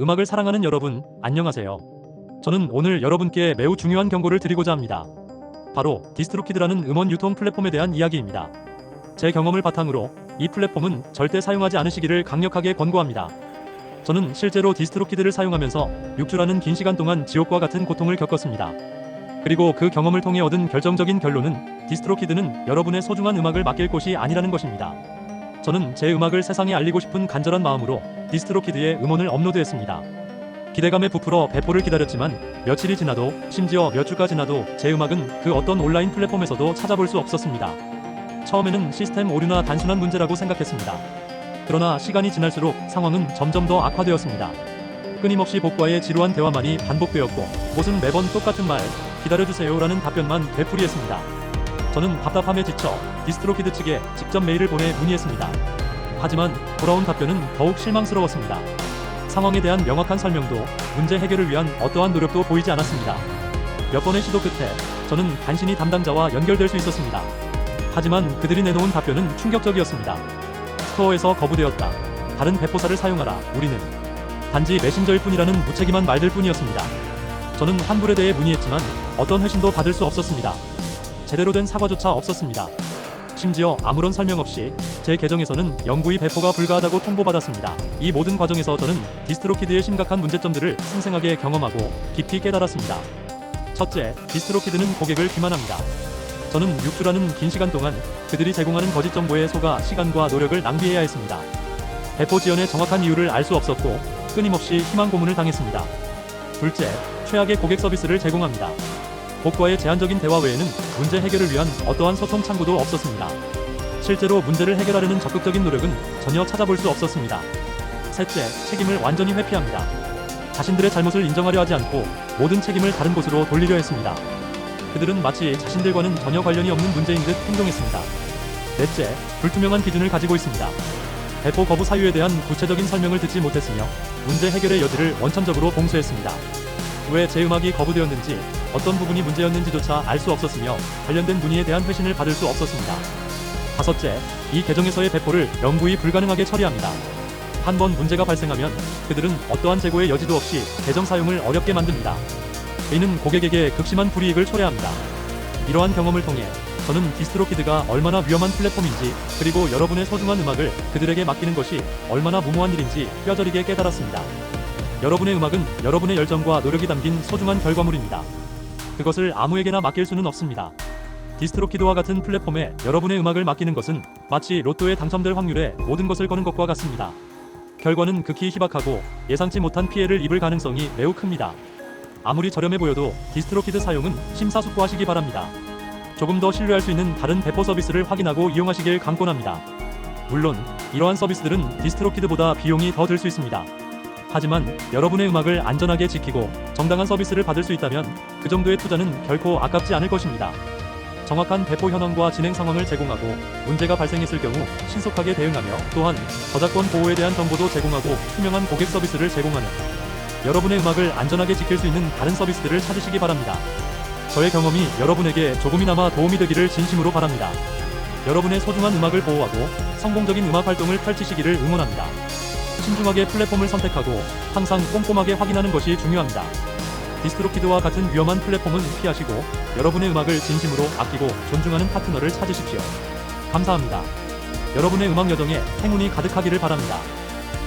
음악을 사랑하는 여러분, 안녕하세요. 저는 오늘 여러분께 매우 중요한 경고를 드리고자 합니다. 바로 디스트로키드라는 음원 유통 플랫폼에 대한 이야기입니다. 제 경험을 바탕으로 이 플랫폼은 절대 사용하지 않으시기를 강력하게 권고합니다. 저는 실제로 디스트로키드를 사용하면서 6주라는 긴 시간 동안 지옥과 같은 고통을 겪었습니다. 그리고 그 경험을 통해 얻은 결정적인 결론은 디스트로키드는 여러분의 소중한 음악을 맡길 곳이 아니라는 것입니다. 저는 제 음악을 세상에 알리고 싶은 간절한 마음으로 디스트로키드에 음원을 업로드했습니다. 기대감에 부풀어 배포를 기다렸지만 며칠이 지나도 심지어 몇 주가 지나도 제 음악은 그 어떤 온라인 플랫폼에서도 찾아볼 수 없었습니다. 처음에는 시스템 오류나 단순한 문제라고 생각했습니다. 그러나 시간이 지날수록 상황은 점점 더 악화되었습니다. 끊임없이 복과의 지루한 대화만이 반복되었고 옷은 매번 똑같은 말 기다려주세요라는 답변만 되풀이했습니다. 저는 답답함에 지쳐 디스트로키드 측에 직접 메일을 보내 문의했습니다. 하지만 돌아온 답변은 더욱 실망스러웠습니다. 상황에 대한 명확한 설명도 문제 해결을 위한 어떠한 노력도 보이지 않았습니다. 몇 번의 시도 끝에 저는 간신히 담당자와 연결될 수 있었습니다. 하지만 그들이 내놓은 답변은 충격적이었습니다. 스토어에서 거부되었다. 다른 배포사를 사용하라. 우리는 단지 메신저일 뿐이라는 무책임한 말들 뿐이었습니다. 저는 환불에 대해 문의했지만 어떤 회신도 받을 수 없었습니다. 제대로 된 사과조차 없었습니다. 심지어 아무런 설명 없이 제 계정에서는 영구히 배포가 불가하다고 통보받았습니다. 이 모든 과정에서 저는 디스트로키드의 심각한 문제점들을 생생하게 경험하고 깊이 깨달았습니다. 첫째, 디스트로키드는 고객을 기만합니다. 저는 6주라는 긴 시간 동안 그들이 제공하는 거짓 정보에 속아 시간과 노력을 낭비해야 했습니다. 배포 지연의 정확한 이유를 알 수 없었고 끊임없이 희망 고문을 당했습니다. 둘째, 최악의 고객 서비스를 제공합니다. 복과의 제한적인 대화 외에는 문제 해결을 위한 어떠한 소통 창구도 없었습니다. 실제로 문제를 해결하려는 적극적인 노력은 전혀 찾아볼 수 없었습니다. 셋째, 책임을 완전히 회피합니다. 자신들의 잘못을 인정하려 하지 않고 모든 책임을 다른 곳으로 돌리려 했습니다. 그들은 마치 자신들과는 전혀 관련이 없는 문제인 듯 행동했습니다. 넷째, 불투명한 기준을 가지고 있습니다. 배포 거부 사유에 대한 구체적인 설명을 듣지 못했으며 문제 해결의 여지를 원천적으로 봉쇄했습니다. 왜 제 음악이 거부되었는지 어떤 부분이 문제였는지조차 알 수 없었으며 관련된 문의에 대한 회신을 받을 수 없었습니다. 다섯째, 이 계정에서의 배포를 영구히 불가능하게 처리합니다. 한 번 문제가 발생하면 그들은 어떠한 재고의 여지도 없이 계정 사용을 어렵게 만듭니다. 이는 고객에게 극심한 불이익을 초래합니다. 이러한 경험을 통해 저는 디스트로키드가 얼마나 위험한 플랫폼인지 그리고 여러분의 소중한 음악을 그들에게 맡기는 것이 얼마나 무모한 일인지 뼈저리게 깨달았습니다. 여러분의 음악은 여러분의 열정과 노력이 담긴 소중한 결과물입니다. 그것을 아무에게나 맡길 수는 없습니다. 디스트로키드와 같은 플랫폼에 여러분의 음악을 맡기는 것은 마치 로또에 당첨될 확률에 모든 것을 거는 것과 같습니다. 결과는 극히 희박하고 예상치 못한 피해를 입을 가능성이 매우 큽니다. 아무리 저렴해 보여도 디스트로키드 사용은 심사숙고하시기 바랍니다. 조금 더 신뢰할 수 있는 다른 배포 서비스를 확인하고 이용하시길 강권합니다. 물론 이러한 서비스들은 디스트로키드보다 비용이 더 들 수 있습니다. 하지만 여러분의 음악을 안전하게 지키고 정당한 서비스를 받을 수 있다면 그 정도의 투자는 결코 아깝지 않을 것입니다. 정확한 배포 현황과 진행 상황을 제공하고 문제가 발생했을 경우 신속하게 대응하며 또한 저작권 보호에 대한 정보도 제공하고 투명한 고객 서비스를 제공하는 여러분의 음악을 안전하게 지킬 수 있는 다른 서비스들을 찾으시기 바랍니다. 저의 경험이 여러분에게 조금이나마 도움이 되기를 진심으로 바랍니다. 여러분의 소중한 음악을 보호하고 성공적인 음악 활동을 펼치시기를 응원합니다. 신중하게 플랫폼을 선택하고 항상 꼼꼼하게 확인하는 것이 중요합니다. 디스트로키드와 같은 위험한 플랫폼은 피하시고 여러분의 음악을 진심으로 아끼고 존중하는 파트너를 찾으십시오. 감사합니다. 여러분의 음악 여정에 행운이 가득하기를 바랍니다.